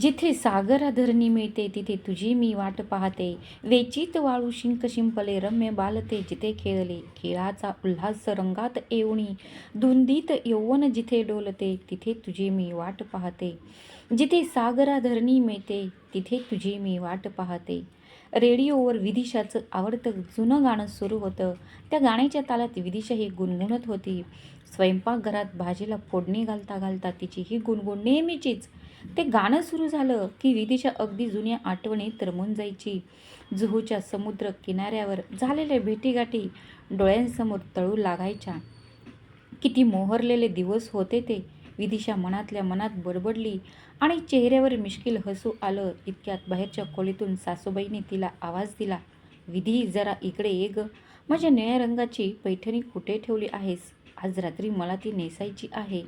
जिथे सागराधरणी मिळते तिथे तुझी मी वाट पाहते. वेचित वाळू शिंक शिंपले रम्य बालते जिथे खेळले. खेळाचा उल्हास रंगात येऊणी धुंदीत यौवन जिथे डोलते तिथे तुझी मी वाट पाहते. जिथे सागराधरणी मिळते तिथे तुझी मी वाट पाहते. रेडिओवर विदिशाचं आवडतं जुनं गाणं सुरू होतं. त्या गाण्याच्या तालात विदिशा ही गुणगुणत होती. स्वयंपाकघरात भाजीला फोडणी घालता घालता तिची ही गुणगुण नेहमीचीच. ते गाणं सुरू झालं की विधीच्या अगदी जुन्या आठवणीत रमून जायची. जुहूच्या समुद्र किनाऱ्यावर झालेल्या भेटीगाठी डोळ्यांसमोर तळू लागायच्या. किती मोहरलेले दिवस होते ते. विदिशा मनातल्या मनात बडबडली आणि चेहऱ्यावर मिश्किल हसू आलं. इतक्यात बाहेरच्या खोलीतून सासूबाईने तिला आवाज दिला विधी जरा इकडे ये ग. माझ्या निळ्या रंगाची पैठणी कुठे ठेवली आहेस? आज रात्री मला ती नेसायची आहे.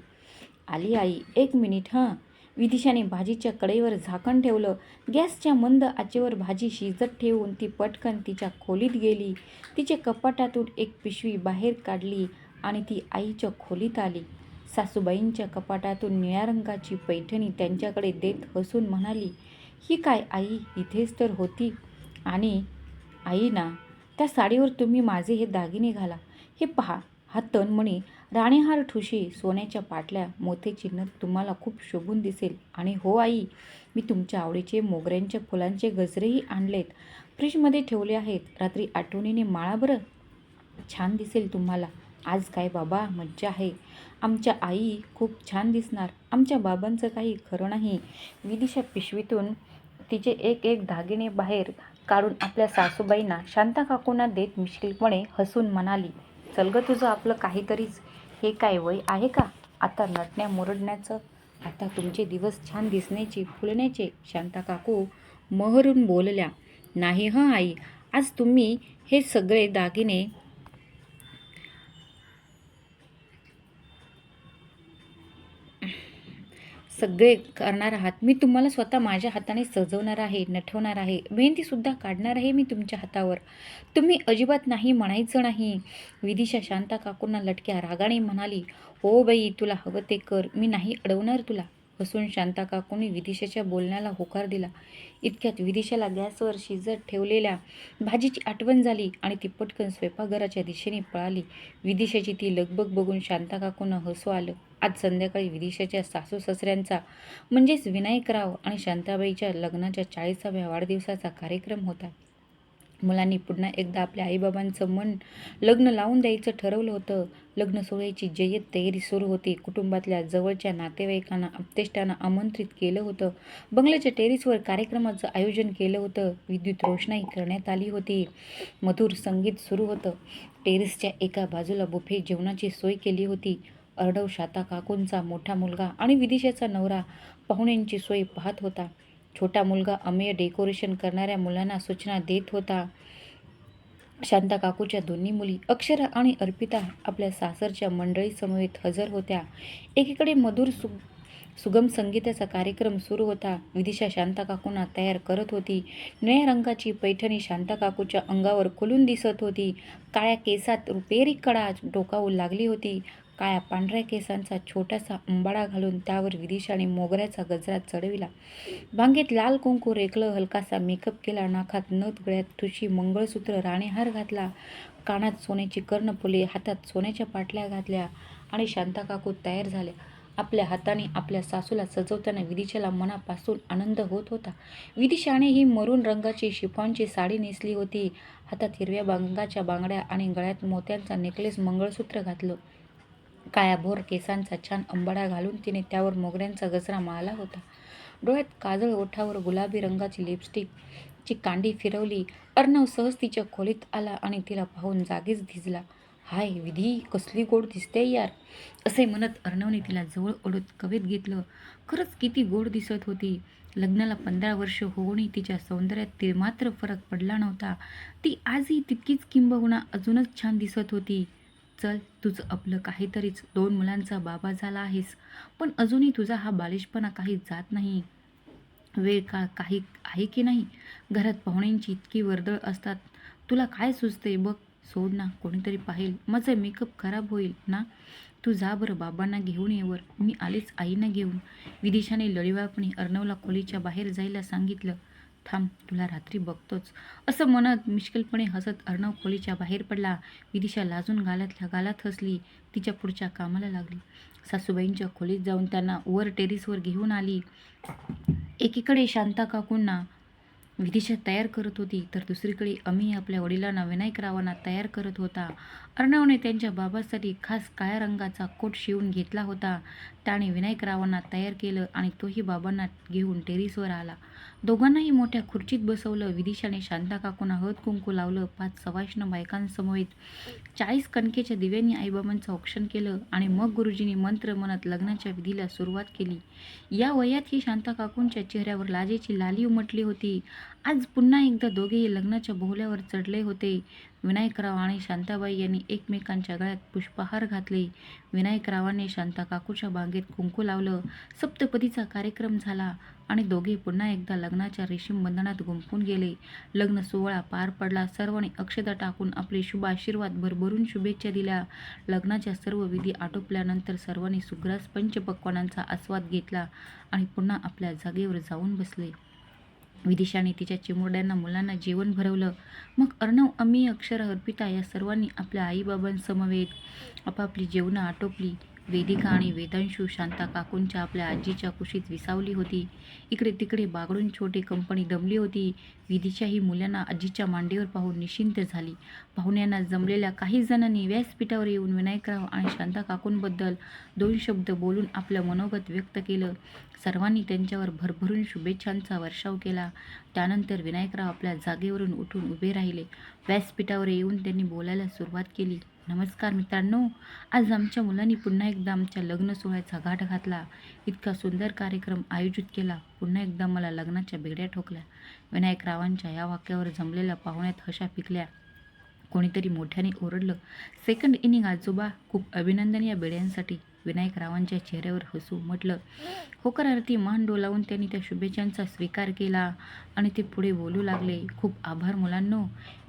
आली आई. एक मिनिट हां. विदिशाने भाजीच्या कढईवर झाकण ठेवलं. गॅसच्या मंद आचेवर भाजी शिजत ठेवून ती पटकन तिच्या खोलीत गेली. तिच्या कपाटातून एक पिशवी बाहेर काढली आणि ती आईच्या खोलीत आली. सासूबाईंच्या कपाटातून निळ्या रंगाची पैठणी त्यांच्याकडे देत हसून म्हणाली ही काय आई? इथेच तर होती. आणि आई ना त्या साडीवर तुम्ही माझे हे दागिने घाला. हे पहा हा तनमणी राणीहार ठुशी सोन्याच्या पाटल्या मोठे चिन्ह तुम्हाला खूप शोभून दिसेल. आणि हो आई मी तुमच्या आवडीचे मोगऱ्यांच्या फुलांचे गजरेही आणलेत. फ्रीजमध्ये ठेवले आहेत. रात्री आठवणीने माळा बरं? छान दिसेल तुम्हाला. आज काय बाबा? मज्जा आहे. आमच्या आई खूप छान दिसणार. आमच्या बाबांचं काही खरं नाही. विदिशा पिशवीतून तिचे एक एक दागिने बाहेर काढून आपल्या सासूबाईंना शांता काकूंना देत मिश्किलपणे हसून म्हणाली चल ग तुझं आपलं काहीतरीच हे काय वय आहे का? आता नटण्या मुरडण्याचं आता तुमचे दिवस छान दिसण्याचे फुलण्याचे. शांता काकू महरून बोलल्या नाही हं आई आज तुम्ही हे सगळे दागिने सगळे करणार आहात. मी तुम्हाला स्वतः माझ्या हाताने सजवणार आहे नटवणार आहे. मेहंदीसुद्धा काढणार आहे मी तुमच्या हातावर. तुम्ही अजिबात नाही म्हणायचं नाही. विदिशा शांता काकूंना लटक्या रागाने म्हणाली हो बाई तुला हवं ते कर. मी नाही अडवणार तुला. हसून शांता काकूंनी विदिशाच्या बोलण्याला होकार दिला. इतक्यात विदिशाला गॅसवर शिजत ठेवलेल्या भाजीची आठवण झाली आणि ती पटकन स्वयंपाकघराच्या दिशेने पळाली. विदिशाची ती लगबग बघून शांता काकूंना हसू आलं. आज संध्याकाळी विदिशाच्या सासू सासऱ्यांचा म्हणजेच विनायकराव आणि शांताबाईच्या लग्नाच्या चाळीसाव्या वाढदिवसाचा कार्यक्रम होता. मुलांनी पुन्हा एकदा आपल्या आईबाबांचं मन लग्न लावून द्यायचं ठरवलं होतं. लग्न सोहळ्याची जय्यत तयारी सुरू होती. कुटुंबातल्या जवळच्या नातेवाईकांना अपतेष्टांना आमंत्रित केलं होतं. बंगल्याच्या टेरिसवर कार्यक्रमाचं आयोजन केलं होतं. विद्युत रोषणाई करण्यात आली होती. मधुर संगीत सुरू होतं. टेरिसच्या एका बाजूला बुफे जेवणाची सोय केली होती. अर्डव शाता काकूंचा मोठा मुलगा आणि विदिशाचा नवरा पाहुण्यांची सोय पाहत होता. छोटा मुलगा अमेय डेकोरेशन करणाऱ्या मुलांना सूचना देत होता. शांता काकूच्या दोन्ही मुली अक्षरा आणि अर्पिता आपल्या सासरच्या मंडळीसमवेत हजर होत्या. एकीकडे मधुर सु सुगम संगीताचा कार्यक्रम सुरू होता. विदिशा शांता काकूंना तयार करत होती. निळ्या रंगाची पैठणी शांता काकूच्या अंगावर खुलून दिसत होती. काळ्या केसात रुपेरी कडा डोकावू लागली होती. काळ्या पांढऱ्या केसांचा छोटासा अंबाडा घालून त्यावर विदिशाने मोगऱ्याचा गजरा चढविला. भांगेत लाल कुंकू रेखलं हलकासा मेकअप केला नाकात नथ गळ्यात ठुशी मंगळसूत्र राणेहार घातला कानात सोन्याची कर्णफुले हातात सोन्याच्या पाटल्या घातल्या आणि शांताकाकू तयार झाल्या. आपल्या हाताने आपल्या सासूला सजवताना विदिशाला मनापासून आनंद होत होता. विदिशाने ही मरून रंगाची शिफॉनची साडी नेसली होती. हातात हिरव्या बांगाच्या बांगड्या आणि गळ्यात मोत्यांचा नेकलेस मंगळसूत्र घातलं. काळ्याभोर केसांचा छान अंबाडा घालून तिने त्यावर मोगऱ्यांचा गजरा माळला होता. डोळ्यात काजळ ओठावर गुलाबी रंगाची लिपस्टिकची कांडी फिरवली. अर्णव सहज तिच्या खोलीत आला आणि तिला पाहून जागीच धिजला हाय विधी कसली गोड दिसते यार असे म्हणत अर्णवने तिला जवळ ओढत कवेत घेतलं. खरंच किती गोड दिसत होती. लग्नाला पंधरा वर्ष होऊनही तिच्या सौंदर्यात ते मात्र फरक पडला नव्हता. ती आजही तितकीच किंबहुना अजूनच छान दिसत होती. चल तुझं आपलं काहीतरीच. दोन मुलांचा बाबा झाला आहेस. पण अजूनही तुझा हा बालिशपणा काही जात नाही. वेळ का काही आहे की नाही? घरात पाहुण्यांची इतकी वर्दळ असतात. तुला काय सुचते बघ? सोड ना कोणीतरी पाहिल. माझा मेकअप खराब होईल ना? तू जा बरं बाबांना घेऊन येवर मी आलेच आईना घेऊन. विदिशाने लढिवाळपणे अर्णवला खोलीच्या बाहेर जायला सांगितलं. थांब तुला रात्री बघतोच. असं म्हणत मिश्किलपणे हसत अर्णव खोलीच्या बाहेर पडला. विदिशा लाजून गालातल्या गालात हसली. तिच्या पुढच्या कामाला लागली. सासूबाईंच्या खोलीत जाऊन त्यांना वर टेरिसवर घेऊन आली. एकीकडे शांता काकूंना विदिशा तयार करत होती तर दुसरीकडे अमी आपल्या वडिलांना विनायकरावांना तयार करत होता. अर्णवने त्यांच्या बाबासाठी खास काळ्या रंगाचा कोट शिवून घेतला होता. त्याने विनायकरावांना तयार केलं आणि तोही बाबांना घेऊन टेरिसवर आला. दोघांनाही मोठ्या खुर्चीत बसवलं. विदिशाने शांता काकूंना हळद कुंकू लावलं. पाच सवाष्ण बायकांसमवेत चाळीस कणकेच्या दिव्यांनी आईबाबांचं औक्षण केलं आणि मग गुरुजींनी मंत्र म्हणत लग्नाच्या विधीला सुरुवात केली. या वयात ही शांता काकूंच्या चेहऱ्यावर लाजेची लाली उमटली होती. आज पुन्हा एकदा दोघेही लग्नाच्या बोहल्यावर चढले होते. विनायकराव आणि शांताबाई यांनी एकमेकांच्या गळ्यात पुष्पहार घातले. विनायकरावांनी शांता काकूच्या बागेत कुंकू लावलं. सप्तपदीचा कार्यक्रम झाला. आणि दोघे पुन्हा एकदा लग्नाच्या रेशीम बंधनात गुंफून गेले. लग्न सोहळा पार पडला. सर्वांनी अक्षता टाकून आपले शुभ आशीर्वाद भरभरून शुभेच्छा दिल्या. लग्नाच्या सर्व विधी आटोपल्यानंतर सर्वांनी सुग्रास पंचपक्वानांचा आस्वाद घेतला आणि पुन्हा आपल्या जागेवर जाऊन बसले. विदिशाने तिच्या चिमुरड्यांना मुलांना जेवण भरवलं. मग अर्णव अमी अक्षर अर्पिता या सर्वांनी आपल्या आईबाबांसमवेत आपापली जेवणं आटोपली. वेदिका आणि वेदांशू शांता काकूंच्या आपल्या आजीच्या कुशीत विसावली होती. इकडे तिकडे बागडून छोटी कंपनी दमली होती. विधीच्याही मुलांना आजीच्या मांडीवर पाहून निश्चिंत झाली. पाहुण्यांना जमलेल्या काही जणांनी व्यासपीठावर येऊन विनायकराव आणि शांता काकूंबद्दल दोन शब्द बोलून आपलं मनोगत व्यक्त केलं. सर्वांनी त्यांच्यावर भरभरून शुभेच्छांचा वर्षाव केला. त्यानंतर विनायकराव आपल्या जागेवरून उठून उभे राहिले. व्यासपीठावर येऊन त्यांनी बोलायला सुरुवात केली. नमस्कार मित्रांनो आज आमच्या मुलांनी पुन्हा एकदा आमच्या लग्न सोहळ्याचा घाट घातला. इतका सुंदर कार्यक्रम आयोजित केला. पुन्हा एकदा मला लग्नाच्या बेड्या ठोकल्या. विनायकरावांच्या या वाक्यावर जमलेल्या पाहुण्यात हशा पिकल्या. कोणीतरी मोठ्याने ओरडलं सेकंड इनिंग आजोबा खूप अभिनंदन या बेड्यांसाठी. विनायकरावांच्या चेहऱ्यावर हसू म्हटलं. होकर आरती मान डोलावून त्यांनी त्या शुभेच्छांचा स्वीकार केला आणि ते पुढे बोलू लागले. खूप आभार मुलांनो.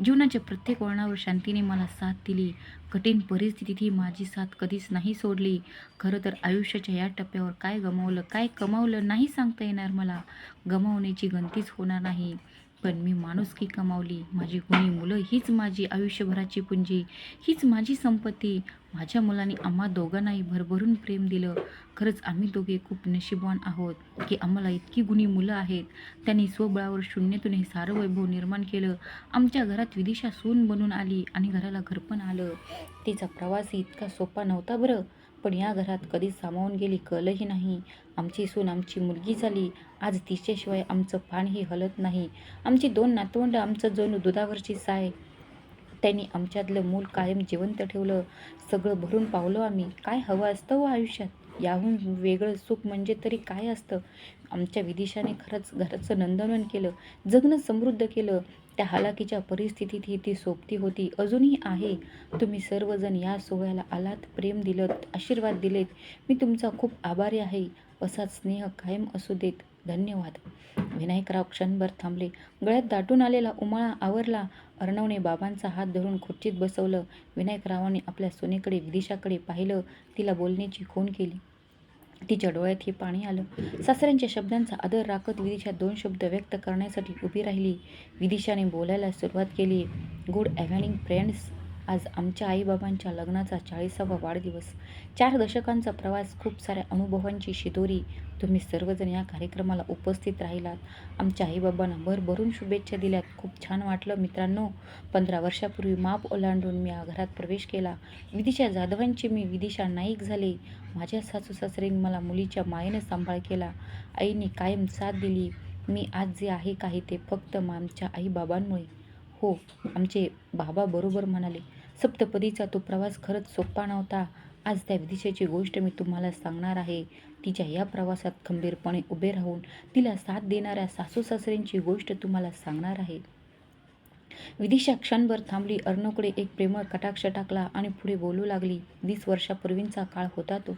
जीवनाच्या प्रत्येक वळणावर शांतीने मला साथ दिली. कठीण परिस्थितीतही माझी साथ कधीच नाही सोडली. खरं तर आयुष्याच्या या टप्प्यावर काय गमावलं काय कमावलं नाही सांगता येणार मला. गमावण्याची गणतीच होणार नाही. पण मी माणुसकी कमावली. माझी गुणी मुलं हीच माझी आयुष्यभराची पुंजी हीच माझी संपत्ती. माझ्या मुलांनी आम्हा दोघांनाही भरभरून प्रेम दिलं. खरंच आम्ही दोघे खूप नशीबवान आहोत की आम्हाला इतकी गुणी मुलं आहेत. त्यांनी स्वबळावर शून्यातून हे सारं वैभव निर्माण केलं. आमच्या घरात विदिशा सून बनून आली आणि घराला घरपण आलं. तिचा प्रवासही इतका सोपा नव्हता बरं. पण या घरात कधी सामावून गेली कळलंही नाही. आमची सून आमची मुलगी झाली. आज तिच्याशिवाय आमचं पानही हलत नाही. आमची दोन नातवंड आमचं जणू दुधावरची साय. त्यांनी आमच्यातलं मूल कायम जिवंत ठेवलं. सगळं भरून पावलं आम्ही. काय हवं असतं व आयुष्यात? याहून वेगळं सुख म्हणजे तरी काय असतं? आमच्या विदिशाने खरंच घराचं नंदनवन केलं. जगणं समृद्ध केलं. त्या हालाकीच्या परिस्थितीतही ती सोबती होती. अजूनही आहे. तुम्ही सर्वजण या सोहळ्याला आलात प्रेम दिलं आशीर्वाद दिलेत. मी तुमचा खूप आभारी आहे. असाच स्नेह कायम असू देत. धन्यवाद. विनायकराव क्षणभर थांबले. गळ्यात दाटून आलेला उमाळा आवरला. अर्णवने बाबांचा हात धरून खुर्चीत बसवलं. विनायकरावांनी आपल्या सुनेकडे विदिशाकडे पाहिलं. तिला बोलण्याची खून केली. तिच्या डोळ्यात हे पाणी आलं. सासऱ्यांच्या शब्दांचा आदर राखत विदिशा दोन शब्द व्यक्त करण्यासाठी उभी राहिली. विदिशाने बोलायला सुरुवात केली. गुड इव्हनिंग फ्रेंड्स आज आमच्या आईबाबांच्या लग्नाचा चाळीसावा वाढदिवस. चार दशकांचा प्रवास खूप साऱ्या अनुभवांची शिदोरी. तुम्ही सर्वजण या कार्यक्रमाला उपस्थित राहिलात. आमच्या आईबाबांना भरभरून शुभेच्छा दिल्यात. खूप छान वाटलं मित्रांनो. पंधरा वर्षापूर्वी माप ओलांडून मी या घरात प्रवेश केला. विदिशा जाधवांची मी विदिशा नाईक झाले. माझ्या सासू सासऱ्यांनी मला मुलीच्या मायेने सांभाळ केला. आईने कायम साथ दिली. मी आज जे आहे काही ते फक्त आमच्या आईबाबांमुळे. हो आमचे बाबा बरोबर म्हणाले. सप्तपदीचा तो प्रवास खरंच सोपा नव्हता. आज त्या विदिशेची गोष्ट मी तुम्हाला सांगणार आहे. तिच्या या प्रवासात खंबीरपणे उभे राहून तिला साथ देणाऱ्या सासू सासऱ्यांची गोष्ट तुम्हाला सांगणार आहे. विदिशा क्षणभर थांबली अर्णवकडे एक प्रेमळ कटाक्ष टाकला आणि पुढे बोलू लागली वीस वर्षापूर्वींचा काळ होता तो.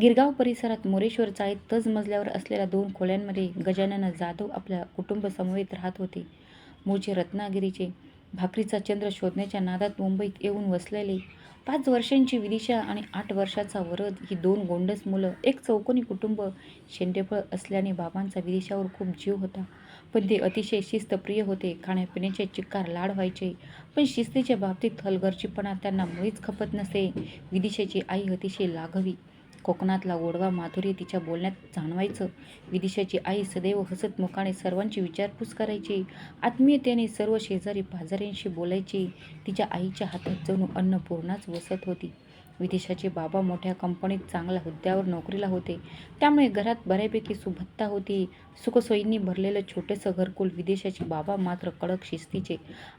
गिरगाव परिसरात मोरेश्वर चाळीत तज मजल्यावर असलेल्या दोन खोल्यांमध्ये गजानन जाधव आपल्या कुटुंबसमवेत राहत होते. मूळचे रत्नागिरीचे भाकरीचा चंद्र शोधण्याच्या नादात मुंबईत येऊन वसलेले पाच वर्षांची विदिशा आणि आठ वर्षाचा वरद ही दोन गोंडस मुलं एक चौकोनी कुटुंब शेंडेफळ असल्याने बाबांचा विदिशावर खूप जीव होता. पण ते अतिशय शिस्तप्रिय होते खाण्यापिण्याचे चिक्कार लाड व्हायचे. पण शिस्तीच्या बाबतीत हलगर्जीपणा त्यांना मुळीच खपत नसे. विदिशाची आई अतिशय लाघवी. कोकणातला गोडवा माधुरी तिच्या बोलण्यात जाणवायचं. विदिशाची आई सदैव हसत मुखाने सर्वांची विचारपूस करायची. आत्मीयतेने सर्व शेजारी पाजाऱ्यांशी बोलायची. तिच्या आईच्या हातात जणू अन्नपूर्णाच वसत होती. विदेशाचे बाबा मोठ्या कंपनीत चांगल्या हुद्द्यावर नोकरीला होते. त्यामुळे घरात बऱ्यापैकी सुबत्ता होती. सुखसोयींनी भरलेलं छोटंसं घरकुल विदेशाचे बाबा मात्र कडक शिस्तीचे.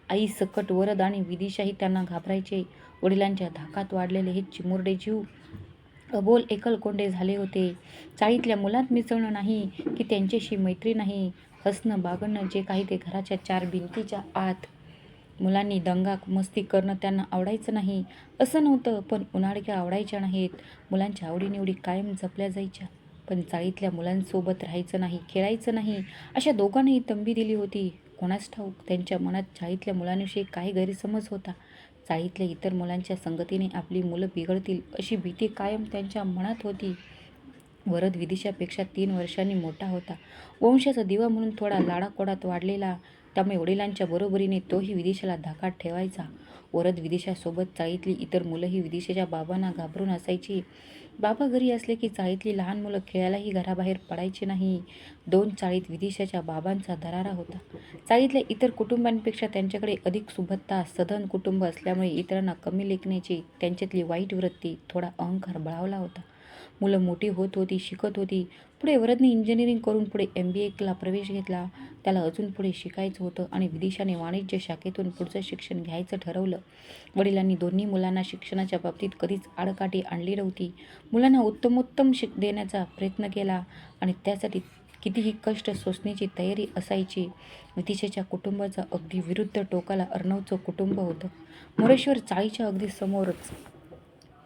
आई सकट वरद आणि विदिशाही त्यांना घाबरायचे. वडिलांच्या धाकात वाढलेले हे चिमुरडे जीव अबोल एकलकोंडे झाले होते. चाळीतल्या मुलात मिसळणं नाही की त्यांच्याशी मैत्री नाही. हसणं बागणं जे काही ते घराच्या चार भिंतीच्या आत. मुलांनी दंगा मस्ती करणं त्यांना आवडायचं नाही. असं नव्हतं पण उन्हाळक्या आवडायच्या नाहीत. मुलांच्या आवडीनिवडी कायम जपल्या जायच्या. पण चाळीतल्या मुलांसोबत राहायचं नाही खेळायचं नाही अशा दोघांनाही तंबी दिली होती. कोणास ठाऊक त्यांच्या मनात चाळीतल्या मुलांविषयी काही गैरसमज होता. चाळीतल्या इतर मुलांच्या संगतीने आपली मुलं बिघडतील अशी भीती कायम त्यांच्या मनात होती. वरद विदिशापेक्षा तीन वर्षांनी मोठा होता. वंशाचा दिवा म्हणून थोडा लाडाकोडात वाढलेला त्यामुळे वडिलांच्या बरोबरीने तोही विदिशाला धाकात ठेवायचा. वरद विदिशासोबत चाळीतली इतर मुलंही विदिशाच्या बाबांना घाबरून असायची. बाबा घरी असले की चाळीतली लहान मुलं खेळायलाही घराबाहेर पडायची नाही. दोन चाळीत विदिशाच्या बाबांचा दरारा होता. चाळीतल्या इतर कुटुंबांपेक्षा त्यांच्याकडे अधिक सुबत्ता सधन कुटुंब असल्यामुळे इतरांना कमी लेखण्याची त्यांच्यातली वाईट वृत्ती थोडा अहंकार बळावला होता. मुलं मोठी होत होती शिकत होती. पुढे वरदने इंजिनिअरिंग करून पुढे एम बी एला प्रवेश घेतला. त्याला अजून पुढे शिकायचं होतं आणि विदिशाने वाणिज्य शाखेतून पुढचं शिक्षण घ्यायचं ठरवलं. वडिलांनी दोन्ही मुलांना शिक्षणाच्या बाबतीत कधीच आडकाठी आणली नव्हती. मुलांना उत्तमोत्तम शिक देण्याचा प्रयत्न केला आणि त्यासाठी कितीही कष्ट सोसण्याची तयारी असायची. विदिशेच्या कुटुंबाचा अगदी विरुद्ध टोकाला अर्णवचं कुटुंब होतं. मोरेश्वर चाळीच्या अगदी समोरच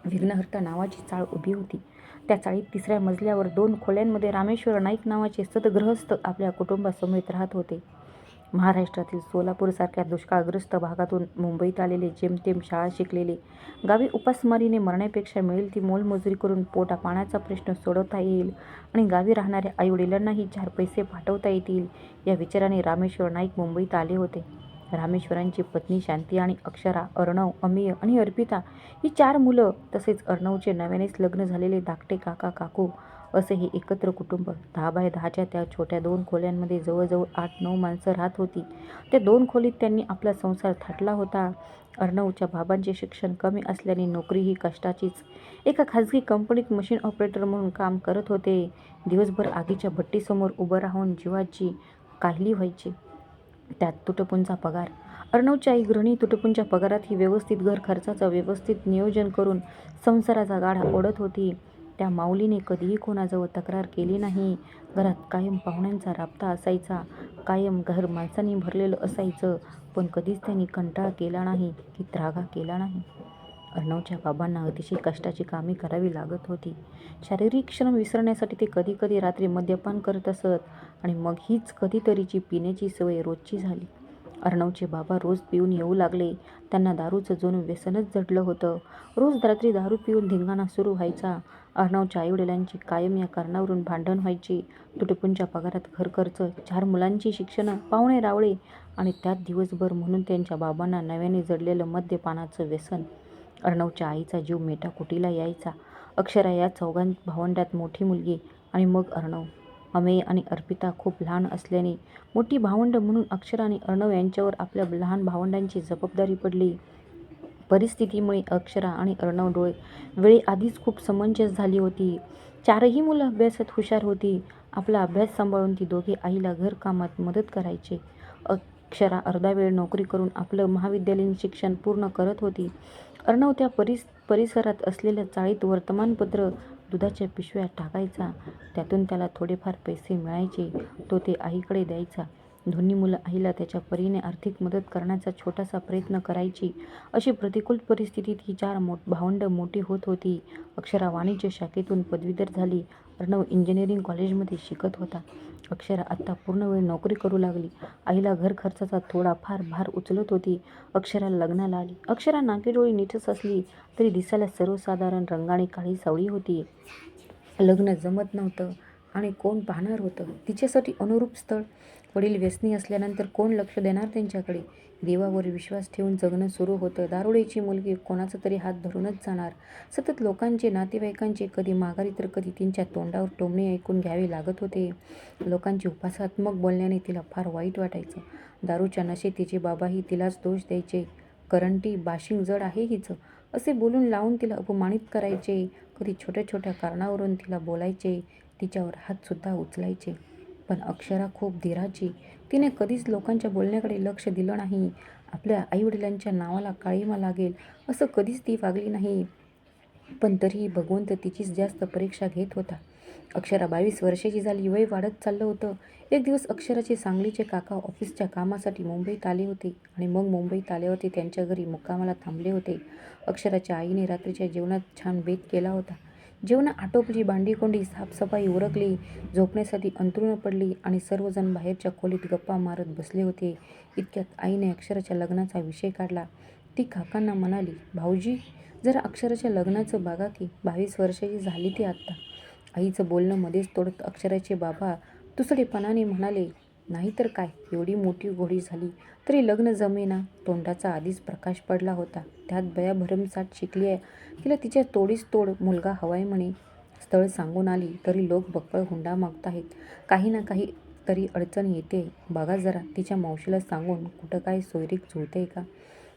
विघ्नहर्ता नावाची चाळ उभी होती. त्या चाळीत तिसऱ्या मजल्यावर दोन खोल्यांमध्ये रामेश्वर नाईक नावाचे सदग्रहस्थ आपल्या कुटुंबासमेत राहत होते. महाराष्ट्रातील सोलापूरसारख्या दुष्काळग्रस्त भागातून मुंबईत आलेले जेमतेम शाळा शिकलेले गावी उपासमारीने मरण्यापेक्षा मिळेल ती मोलमजुरी करून पोटा पाण्याचा प्रश्न सोडवता येईल आणि गावी राहणाऱ्या आईवडिलांनाही चार पैसे पाठवता येतील या विचाराने रामेश्वर नाईक मुंबईत आले होते. रामेश्वरांची पत्नी शांती आणि अक्षरा अर्णव अमेय आणि अर्पिता ही चार मुलं तसेच अर्णवचे नव्यानेच लग्न झालेले धाकटे काका काकू असे हे एकत्र कुटुंब. दहा बाय दहाच्या त्या छोट्या दोन खोल्यांमध्ये जवळजवळ आठ नऊ माणसं राहत होती. त्या दोन खोलीत त्यांनी आपला संसार थाटला होता. अर्णवच्या बाबांचे शिक्षण कमी असल्याने नोकरी ही कष्टाचीच. एका खाजगी कंपनीत मशीन ऑपरेटर म्हणून काम करत होते. दिवसभर आगीच्या भट्टीसमोर उभं राहून जीवाची काहली व्हायची. त्यात तुटपुंचा पगार. अर्णवच्या आई गृहिणी तुटपुंच्या पगारात ही व्यवस्थित घर खर्चाचं व्यवस्थित नियोजन करून संसाराचा गाढा ओढत होती. त्या माऊलीने कधीही कोणाजवळ तक्रार केली नाही. घरात कायम पाहुण्यांचा राबता असायचा. कायम घर माणसांनी भरलेलं असायचं. पण कधीच त्यांनी कंटाळा केला नाही की त्रागा केला नाही. अर्णवच्या बाबांना अतिशय कष्टाची कामे करावी लागत होती. शारीरिक श्रम विसरण्यासाठी ते कधीकधी रात्री मद्यपान करत असत. आणि मग हीच कधीतरीची पिण्याची सवय रोजची झाली. अर्णवचे बाबा रोज पिऊन येऊ लागले. त्यांना दारूचं जणू व्यसनच जडलं होतं. रोज रात्री दारू पिऊन धिंगाणा सुरू व्हायचा. अर्णवच्या आईवडिलांची कायम या कारणावरून भांडण व्हायची. तुटपुंच्या पगारात घर खर्च चार मुलांची शिक्षणं पाहुणे रावळे आणि त्यात दिवसभर म्हणून त्यांच्या बाबांना नव्याने जडलेलं मद्यपानाचं व्यसन. अर्णवच्या आईचा जीव मेटाकुटीला यायचा. अक्षरा या चौघां भावंड्यात मोठी मुलगी आणि मग अर्णव. अमेय आणि अर्पिता खूप लहान असल्याने मोठी भावंड म्हणून अक्षर आणि अर्णव यांच्यावर आपल्या लहान भावंडांची जबाबदारी पडली. परिस्थितीमुळे अक्षरा आणि अर्णव डोळे वेळी आधीच खूप समंजस झाली होती. चारही मुलं अभ्यासात हुशार होती. आपला अभ्यास सांभाळून ती दोघे आईला घरकामात मदत करायचे. अक्षरा अर्धा वेळ नोकरी करून आपलं महाविद्यालयीन शिक्षण पूर्ण करत होती. अर्णव त्या परिस परिसरात असलेल्या चाळीत वर्तमानपत्र दुधाच्या पिशव्या टाकायचा. त्यातून त्याला थोडेफार पैसे मिळायचे तो ते आईकडे द्यायचा. दोन्ही मुलं आईला त्याच्या परीने आर्थिक मदत करण्याचा छोटासा प्रयत्न करायची. अशी प्रतिकूल परिस्थितीत ही चार मो भावंडं मोठी होत होती. अक्षरा वाणिज्य शाखेतून पदवीधर झाली. अर्णव इंजिनिअरिंग कॉलेजमध्ये शिकत होता. अक्षरा आत्ता पूर्ण वेळ नोकरी करू लागली. आईला घर खर्चाचा थोडाफार भार उचलत होती. अक्षरा लग्नाला आली. अक्षरा नाकेडोळी नीटच असली तरी दिसायला सर्वसाधारण रंगाने काळी सावळी होती. लग्न जमत नव्हतं आणि कोण पाहणार होतं? तिच्यासाठी अनुरूप स्थळ वडील व्यसनी असल्यानंतर कोण लक्ष देणार त्यांच्याकडे? देवावर विश्वास ठेवून जगणं सुरू होतं. दारुडेची मुलगी कोणाचा तरी हात धरूनच जाणार. सतत लोकांचे नातेवाईकांचे कधी माघारी तर कधी तिच्या तोंडावर टोमणे ऐकून घ्यावे लागत होते. लोकांची उपासात्मक बोलण्याने तिला फार वाईट वाटायचं. दारूच्या नशे तिचे बाबाही तिलाच दोष द्यायचे. करंटी बाशिंग जड आहे हिचं. असे बोलून लावून तिला अपमानित करायचे. कधी छोट्या छोट्या कारणावरून तिला बोलायचे. तिच्यावर हातसुद्धा उचलायचे. पण अक्षरा खूप धीराची. तिने कधीच लोकांच्या बोलण्याकडे लक्ष दिलं नाही. आपल्या आईवडिलांच्या नावाला काळीमा लागेल असं कधीच ती वागली नाही. पण तरीही भगवंत तिचीच जास्त परीक्षा घेत होता. अक्षरा बावीस वर्षाची झाली वय वाढत चाललं होतं. एक दिवस अक्षराचे सांगलीचे काका ऑफिसच्या कामासाठी मुंबईत आले होते आणि मग मुंबईत आल्यावरती त्यांच्या घरी मुक्कामाला थांबले होते. अक्षराच्या आईने रात्रीच्या जेवणात छान बेत केला होता. जेवण आटोपली भांडीकोंडी साफसफाई उरकली झोपण्यासाठी अंथरुणं पडली आणि सर्वजण बाहेरच्या खोलीत गप्पा मारत बसले होते. इतक्यात आईने अक्षराच्या लग्नाचा विषय काढला. ती काकांना म्हणाली भाऊजी जरा अक्षराच्या लग्नाचं बघा की बावीस वर्षाची झाली ती आत्ता. आईचं बोलणं मध्येच तोडत अक्षराचे बाबा तुसडेपणाने म्हणाले नाहीतर काय? एवढी मोठी घोडी झाली तरी लग्न जमेना. तोंडाचा आधीच प्रकाश पडला होता. त्यात बया भरमसाठ शिकली आहे. तिला तिच्या तोडीस तोड मुलगा हवाय म्हणे. स्थळ सांगून आली तरी लोक बक्कळ हुंडा मागत आहेत काही ना काही तरी अडचण येते. बघा जरा तिच्या मावशीला सांगून कुठं काय सोयरीक जुळते का?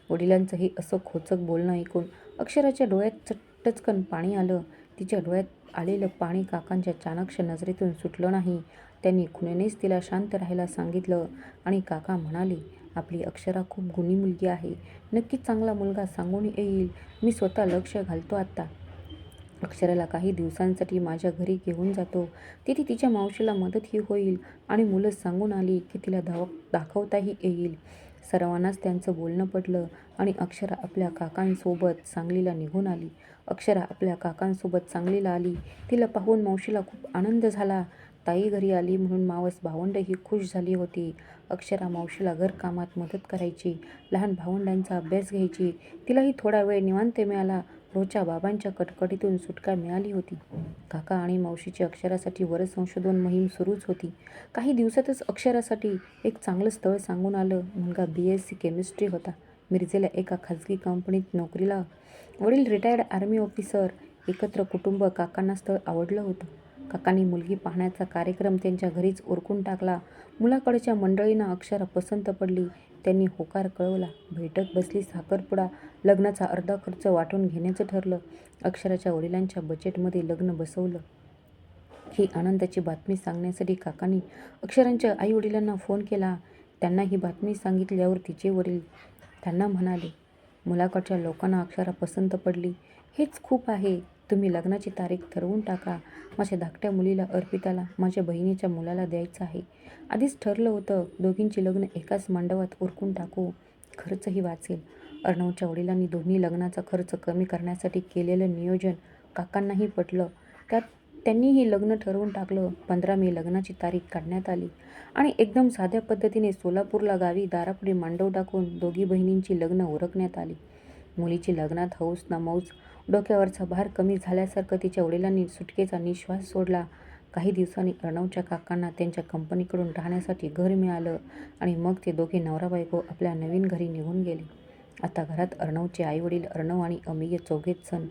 वडिलांचं हे असं खोचक बोलणं ऐकून अक्षराच्या डोळ्यात चटचकन पाणी आलं. तिच्या डोळ्यात आलेलं पाणी काकांच्या चाणक्य नजरेतून सुटलं नाही. त्यांनी खुणेनेच तिला शांत राहायला सांगितलं आणि काका म्हणाले आपली अक्षरा खूप गुणी मुलगी आहे. नक्कीच चांगला मुलगा सांगून येईल. मी स्वतः लक्ष घालतो आत्ता अक्षराला काही दिवसांसाठी माझ्या घरी घेऊन जातो. तिथे तिच्या मावशीला मदतही होईल आणि मुलं सांगून आली की तिला धाव दाखवताही येईल. सर्वांनाच त्यांचं बोलणं पडलं आणि अक्षरा आपल्या काकांसोबत सांगलीला निघून आली. अक्षरा आपल्या काकांसोबत सांगलीला आली. तिला पाहून मावशीला खूप आनंद झाला. ताई घरी आली म्हणून मावस भावंडही खुश झाली होती. अक्षरा मावशीला घरकामात मदत करायची लहान भावंडांचा अभ्यास घ्यायची तिलाही थोडा वेळ निवांत मिळाला. रोजच्या बाबांच्या कटकटीतून सुटका मिळाली होती. काका आणि मावशीची अक्षरासाठी वर संशोधन मोहीम सुरूच होती. काही दिवसातच अक्षरासाठी एक चांगलं स्थळ सांगून आलं. मुलगा बी. एस. सी. केमिस्ट्री होता. मिरजेला एका खाजगी कंपनीत नोकरीला. वडील रिटायर्ड आर्मी ऑफिसर. एकत्र कुटुंब काकांना स्थळ आवडलं होतं. काकांनी मुलगी पाहण्याचा कार्यक्रम त्यांच्या घरीच उरकून टाकला. मुलाकडच्या मंडळींना अक्षरा पसंत पडली. त्यांनी होकार कळवला. बैठक बसली साखरपुडा. लग्नाचा अर्धा खर्च वाटून घेण्याचं ठरलं. अक्षराच्या वडिलांच्या बजेटमध्ये लग्न बसवलं. ही आनंदाची बातमी सांगण्यासाठी काकांनी अक्षरांच्या आईवडिलांना फोन केला. त्यांना ही बातमी सांगितल्यावर तिचे वडील त्यांना म्हणाले मुलाकडच्या लोकांना अक्षरा पसंत पडली. हेच खूप आहे. तुम्ही लग्नाची तारीख ठरवून टाका. माझ्या धाकट्या मुलीला अर्पिताला माझ्या बहिणीच्या मुलाला द्यायचं आहे. आधीच ठरलं होतं दोघींची लग्न एकाच मंडपात उरकून टाकू. खर्चही वाचेल. अर्णवच्या वडिलांनी दोन्ही लग्नाचा खर्च कमी करण्यासाठी केलेलं नियोजन काकांनाही पटलं. त्यात त्यांनीही लग्न ठरवून टाकलं. पंधरा मे लग्नाची तारीख काढण्यात आली. आणि एकदम साध्या पद्धतीने सोलापूरला गावी दारापुढे मांडव टाकून दोघी बहिणींची लग्न उरकण्यात आली. मुलीची लग्नात हौस ना मौज डोक्यावरचा भार कमी झाल्यासारखं तिच्या वडिलांनी सुटकेचा निश्वास सोडला. काही दिवसांनी अर्णवच्या काकांना त्यांच्या कंपनीकडून राहण्यासाठी घर मिळालं आणि मग ते दोघे नवरा बायको आपल्या नवीन घरी निघून गेले. आता घरात अर्णवचे आईवडील अर्णव आणि अमिय चौघेच जण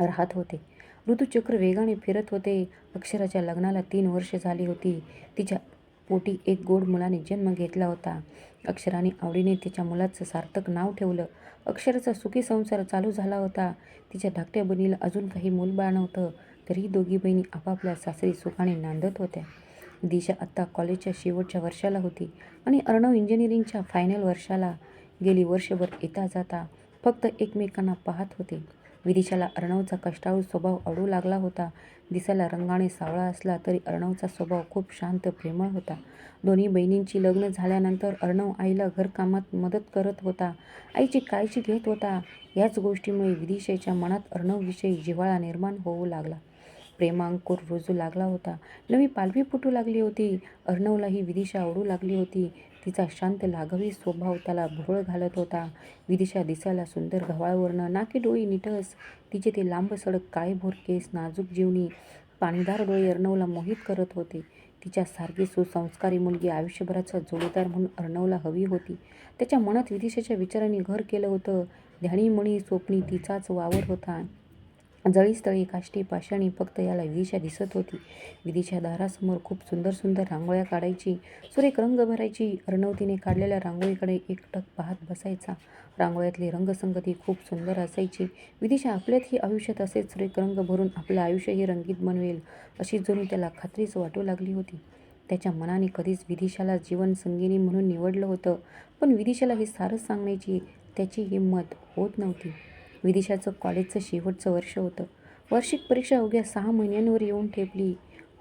राहत होते. ऋतुचक्र वेगाने फिरत होते. अक्षराच्या लग्नाला तीन वर्षे झाली होती. तिच्या पोटी एक गोड मुलाने जन्म घेतला होता. अक्षराने आवडीने तिच्या मुलाचं सार्थक नाव ठेवलं. अक्षराचा सुखी संसार चालू झाला होता. तिच्या धाकट्या बहिणीला अजून काही मूलबाळ नव्हतं. तरीही दोघी बहिणी आपापल्या सासरी सुखाने नांदत होत्या. दिशा आत्ता कॉलेजच्या शेवटच्या वर्षाला होती आणि अर्णव इंजिनिअरिंगच्या फायनल वर्षाला. गेली वर्षभर येता जाता फक्त एकमेकांना पाहत होते. विदिशाला अर्णवचा कष्टाळू स्वभाव अडू लागला होता. दिसायला रंगाने सावळा असला तरी अर्णवचा स्वभाव खूप शांत प्रेमळ होता. दोन्ही बहिणींची लग्न झाल्यानंतर अर्णव आईला घरकामात मदत करत होता. आईची काळजी घेत होता. याच गोष्टीमुळे विदिशेच्या मनात अर्णवविषयी जिव्हाळा निर्माण होऊ लागला. प्रेमांकुर रुजू लागला होता. नवी पालवी फुटू लागली होती. अर्णवलाही विदिशा आवडू लागली होती. तिचा शांत लाघवी स्वभाव त्याला भुरळ घालत होता. विदिशा दिसायला सुंदर गव्हाळवर्ण नाकी डोळी निटस. तिचे ते लांब सडक काळेभोर केस नाजूक जीवनी पाणीदार डोळे अर्णवला मोहित करत होते. तिच्यासारखी सुसंस्कारी मुलगी आयुष्यभराचा जोडीदार म्हणून अर्णवला हवी होती. त्याच्या मनात विदिशाच्या विचारांनी घर केलं होतं. ध्यानीमणी स्वप्नी तिचाच वावर होता. जळीस्थळी काष्टी पाषाणी फक्त याला विदिशा दिसत होती. विदिशा दारासमोर खूप सुंदर सुंदर रांगोळ्या काढायची. सुरेख रंग भरायची. अर्णवतीने काढलेल्या रांगोळीकडे एकटक पाहत बसायचा. रांगोळ्यातली रंगसंगती खूप सुंदर असायची. विदिशा आपल्यातही आयुष्यात असेच सुरेख रंग भरून आपलं आयुष्यही रंगीत बनवेल अशी जणू त्याला खात्रीच वाटू लागली होती. त्याच्या मनाने कधीच विदिशाला जीवनसंगिनी म्हणून निवडलं होतं. पण विदिशाला हे सारं सांगण्याची त्याची हिंमत होत नव्हती. विदिशाचं कॉलेजचं शेवटचं वर्ष होतं. वार्षिक परीक्षा अवघ्या सहा महिन्यांवर येऊन ठेपली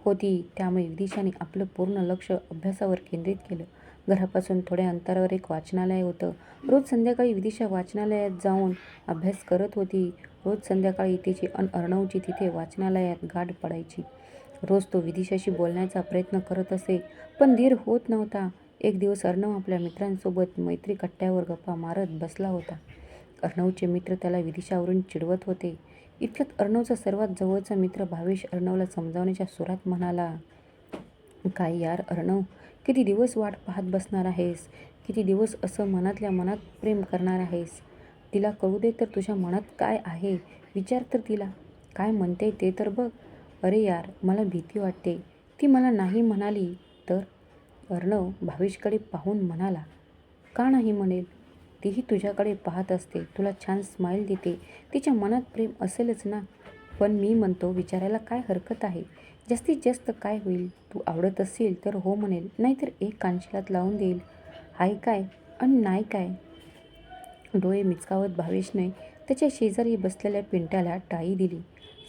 होती. त्यामुळे विदिशाने आपलं पूर्ण लक्ष अभ्यासावर केंद्रित केलं. घरापासून थोड्या अंतरावर एक वाचनालय होतं. रोज संध्याकाळी विदिशा वाचनालयात जाऊन अभ्यास करत होती. रोज संध्याकाळी तिची अन अर्णवची तिथे वाचनालयात गाठ पडायची. रोज तो विदिशाशी बोलण्याचा प्रयत्न करत असे पण धीर होत नव्हता. एक दिवस अर्णव आपल्या मित्रांसोबत मैत्री कट्ट्यावर गप्पा मारत बसला होता. अर्णवचे मित्र त्याला विदिशावरून चिडवत होते. इतक्यात अर्णवचा सर्वात जवळचा मित्र भावेश अर्णवला समजावण्याच्या सुरात म्हणाला काय यार अर्णव किती दिवस वाट पाहत बसणार आहेस? किती दिवस असं मनातल्या मनात प्रेम करणार आहेस? तिला कळू दे तर तुझ्या मनात काय आहे? विचार तर तिला. काय म्हणते ते तर बघ. अरे यार मला भीती वाटते. ती मला नाही म्हणाली तर? अर्णव भावेशकडे पाहून म्हणाला का नाही म्हणेल? तीही तुझ्याकडे पाहत असते. तुला छान स्माईल देते. तिच्या मनात प्रेम असेलच ना? पण मी म्हणतो विचारायला काय हरकत आहे? जास्तीत जास्त काय होईल? तू आवडत असेल तर हो म्हणेल. नाहीतर एक कानशिलात लावून देईल. हाय काय? आणि नाही काय? डोळे मिचकावत भावेशने त्याच्या शेजारी बसलेल्या पिंट्याला टाळी दिली.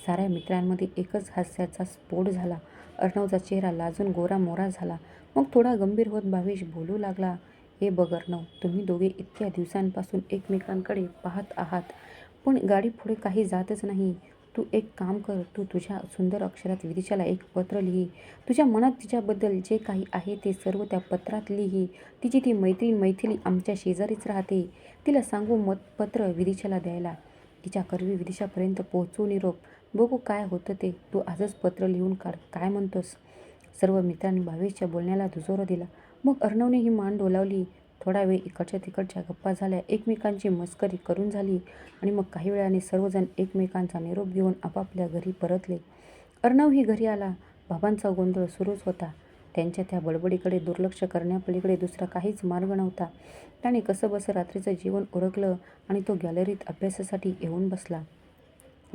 साऱ्या मित्रांमध्ये एकच हास्याचा स्फोट झाला. अर्णवचा चेहरा लाजून गोरा मोरा झाला. मग थोडा गंभीर होत भावेश बोलू लागला. हे बघ तुम्ही दोघे इतक्या दिवसांपासून एकमेकांकडे पाहत आहात. पण गाडी पुढे काही जातच नाही. तू एक काम कर. तू तुझ्या सुंदर अक्षरात विदिशाला एक पत्र लिही. तुझ्या मनात तिच्याबद्दल जे काही आहे ते सर्व त्या पत्रात लिही. तिची ती मैत्रीण मैथिली आमच्या शेजारीच राहते. तिला सांगू मत पत्र विदिशाला द्यायला. तिच्या करवी विदिशापर्यंत पोहोचू निरोप. बघू काय होतं ते. तू आजच पत्र लिहून काढ. काय म्हणतोस? सर्व मित्रांनी भावेशच्या बोलण्याला दुजोरा दिला. मग अर्णवने ही मान डोलावली. थोडा वेळ इकडच्या तिकडच्या गप्पा झाल्या. एकमेकांची मस्करी करून झाली आणि मग काही वेळाने सर्वजण एकमेकांचा निरोप घेऊन आपापल्या घरी परतले. अर्णवही घरी आला. बाबांचा गोंधळ सुरूच होता. त्यांच्या त्या बडबडीकडे दुर्लक्ष करण्यापलीकडे दुसरा काहीच मार्ग नव्हता. त्याने कसंबसं रात्रीचं जीवन उरकलं आणि तो गॅलरीत अभ्यासासाठी येऊन बसला.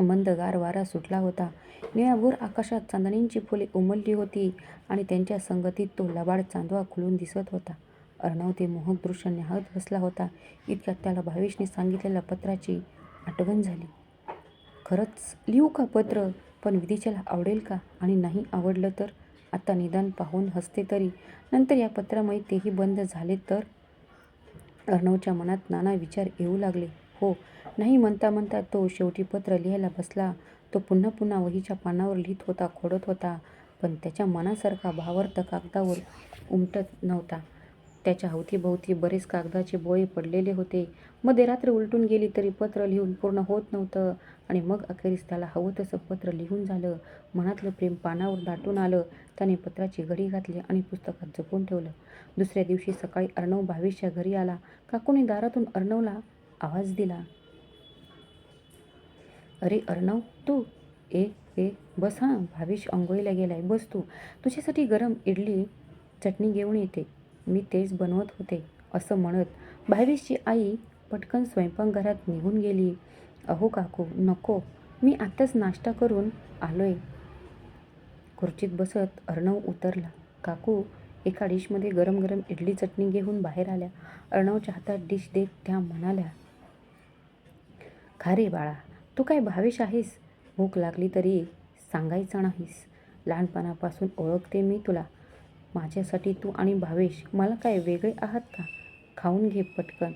मंदगार वारा सुटला होता. निळ्याभोर आकाशात चांदणींची फुले उमलली होती आणि त्यांच्या संगतीत तो लबाड चांदवा खुलून दिसत होता. अर्णव ते मोहक दृश्य न्याहत बसला होता. इतक्यात त्याला भावेशने सांगितलेल्या पत्राची आठवण झाली. खरंच लिहू का पत्र? पण विधीच्याला आवडेल का? आणि नाही आवडलं तर? आता निदान पाहून हसते तरी. नंतर या पत्रामुळे तेही बंद झाले तर? अर्णवच्या मनात नाना विचार येऊ लागले. हो. नाही म्हणता म्हणता तो शेवटी पत्र लिहायला बसला. तो पुन्हा पुन्हा वहीच्या पानावर लिहित होता खोडत होता. पण त्याच्या मनासारखा भावार्थ कागदावर उमटत नव्हता. त्याच्या अवतीभोवती बरेच कागदाचे बोळे पडलेले होते. मध्ये रात्र उलटून गेली तरी पत्र लिहून पूर्ण होत नव्हतं आणि मग अखेरीस त्याला हवं तसं पत्र लिहून झालं. मनातलं प्रेम पानावर दाटून आलं. त्याने पत्राची घडी घातली आणि पुस्तकात जपून ठेवलं. दुसऱ्या दिवशी सकाळी अर्णव भावेशच्या घरी आला. काकूने दारातून अर्णवला? आवाज दिला. अरे अर्णव तू? ए ए बस हां भावेश अंघोळीला गेलाय बस तू. तुझ्यासाठी गरम इडली चटणी घेऊन येते. मी तेच बनवत होते असं म्हणत भावेशची आई पटकन स्वयंपाकघरात निघून गेली. अहो काकू नको. मी आत्ताच नाश्ता करून आलोय. खुर्चीत बसत अर्णव उतरला. काकू एका डिशमध्ये गरम गरम इडली चटणी घेऊन बाहेर आल्या. अर्णवच्या हातात डिश देत त्या म्हणाल्या खा रे बाळा तू काय भावेश आहेस? भूक लागली तरी सांगायचं नाहीस. लहानपणापासून ओळखते मी तुला. माझ्यासाठी तू आणि भावेश मला काय वेगळे आहात का खाऊन घे पटकन.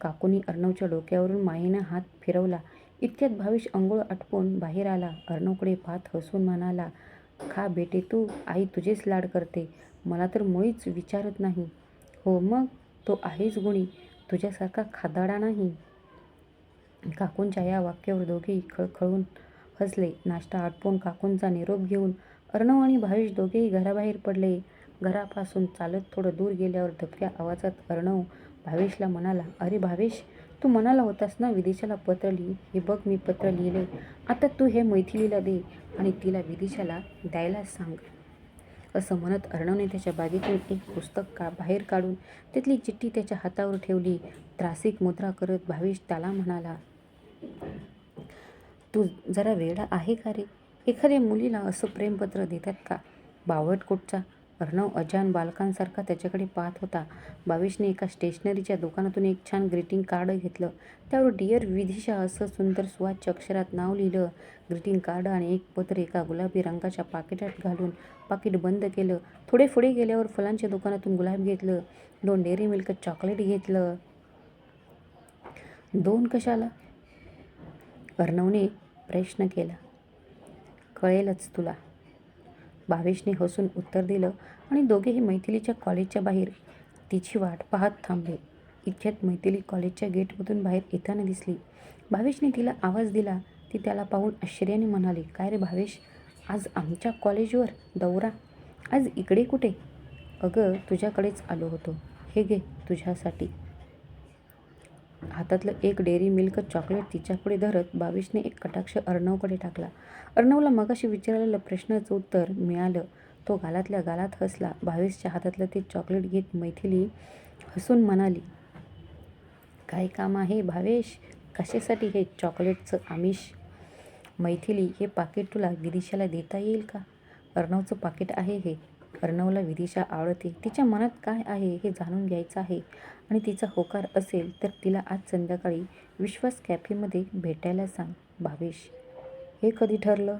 काकूनी अर्णवच्या डोक्यावरून माईनं हात फिरवला. इतक्यात भावेश अंघोळ आटपून बाहेर आला. अर्णवकडे पाहत हसून म्हणाला खा बेटे तू आई तुझेच लाड करते. मला तर मुळीच विचारत नाही. हो मग? तो आहेच गुणी. तुझ्यासारखा खादाडा नाही. काकूंच्या या वाक्यावर दोघेही खळखळून हसले. नाश्ता आटपून काकूंचा निरोप घेऊन अर्णव आणि भावेश दोघेही घराबाहेर पडले. घरापासून चालत थोडं दूर गेल्यावर धक्क्या आवाजात अर्णव भावेशला म्हणाला अरे भावेश तू म्हणाला होतास ना विदिशाला पत्र लिही हे बघ मी पत्र लिहिले. आता तू हे मैथिलीला दे आणि तिला विदिशाला द्यायला सांग. असं म्हणत अर्णवने त्याच्या बागेतून एक पुस्तक का बाहेर काढून त्यातली चिठ्ठी त्याच्या हातावर ठेवली. त्रासिक मुद्रा करत भावेश त्याला म्हणाला तू जरा वेडा आहे का रे? एखाद्या मुलीला असं प्रेमपत्र देतात का? बावटकोटचा. अर्णव अजान बालकांसारखा त्याच्याकडे पाहत होता. बावेशने एका स्टेशनरीच्या दुकानातून एक छान ग्रीटिंग कार्ड घेतलं. त्यावर डिअर विधिशा असं सुंदर सुवाच्य अक्षरात नाव लिहिलं. ग्रीटिंग कार्ड आणि एक पत्र एका गुलाबी रंगाच्या पाकिटात घालून पाकिट बंद केलं. थोडे पुढे गेल्यावर फुलांच्या दुकानातून गुलाब घेतलं. दोन डेअरी मिल्क चॉकलेट घेतलं. दोन कशाला? अर्णवने प्रश्न केला. कळेलच तुला. भावेशने हसून उत्तर दिलं आणि दोघेही मैथिलीच्या कॉलेजच्या बाहेर तिची वाट पाहत थांबले. इतक्यात मैथिली कॉलेजच्या गेटमधून बाहेर येताना दिसली. भावेशने तिला आवाज दिला. ती त्याला पाहून आश्चर्याने म्हणाली काय रे भावेश आज आमच्या कॉलेजवर दौरा? आज इकडे कुठे? अगं तुझ्याकडेच आलो होतो. हे घे तुझ्यासाठी. हातातलं एक डेअरी मिल्क चॉकलेट तिच्यापुढे धरत बावीसने एक कटाक्ष अर्णवकडे टाकला. अर्णवला मगाशी विचारलेलं प्रश्नाचं उत्तर मिळालं तो गालातल्या गालात हसला. भावेशच्या हातातलं ते चॉकलेट घेत मैथिली हसून म्हणाली काय काम आहे भावेश? कशासाठी हे चॉकलेटचं आमिष? मैथिली हे पाकिट तुला विदिशाला देता येईल का? अर्णवचं पाकिट आहे हे. अर्णवला विदिशा आवडते तिच्या मनात काय आहे हे जाणून घ्यायचं आहे. आणि तिचा होकार असेल तर तिला आज संध्याकाळी विश्वास कॅफेमध्ये भेटायला सांग भावेश. हे कधी ठरलं?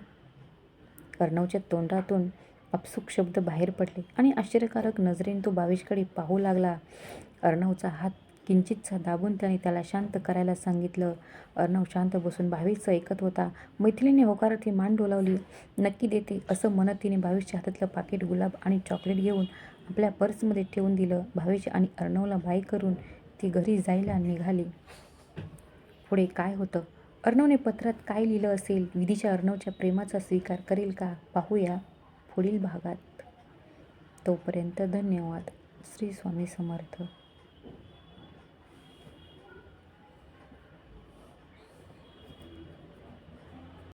अर्णवच्या तोंडातून अपसुक शब्द बाहेर पडले आणि आश्चर्यकारक नजरेने तो भावेशकडे पाहू लागला. अर्णवचा हात किंचितसा दाबून त्याने त्याला शांत करायला सांगितलं. अर्णव शांत बसून भावेशचं ऐकत होता. मैथिलीने ती मान डोलावली. नक्की देते असं म्हणत तिने भावेशच्या हातातलं पाकिट गुलाब आणि चॉकलेट घेऊन आपल्या पर्समध्ये ठेवून दिलं. भावेश आणि अर्णवला बाय करून ती घरी जायला निघाली. पुढे काय होतं? अर्णवने पत्रात काय लिहिलं असेल? विधीच्या अर्णवच्या प्रेमाचा स्वीकार करेल का? पाहूया पुढील भागात. तोपर्यंत धन्यवाद. श्री स्वामी समर्थ.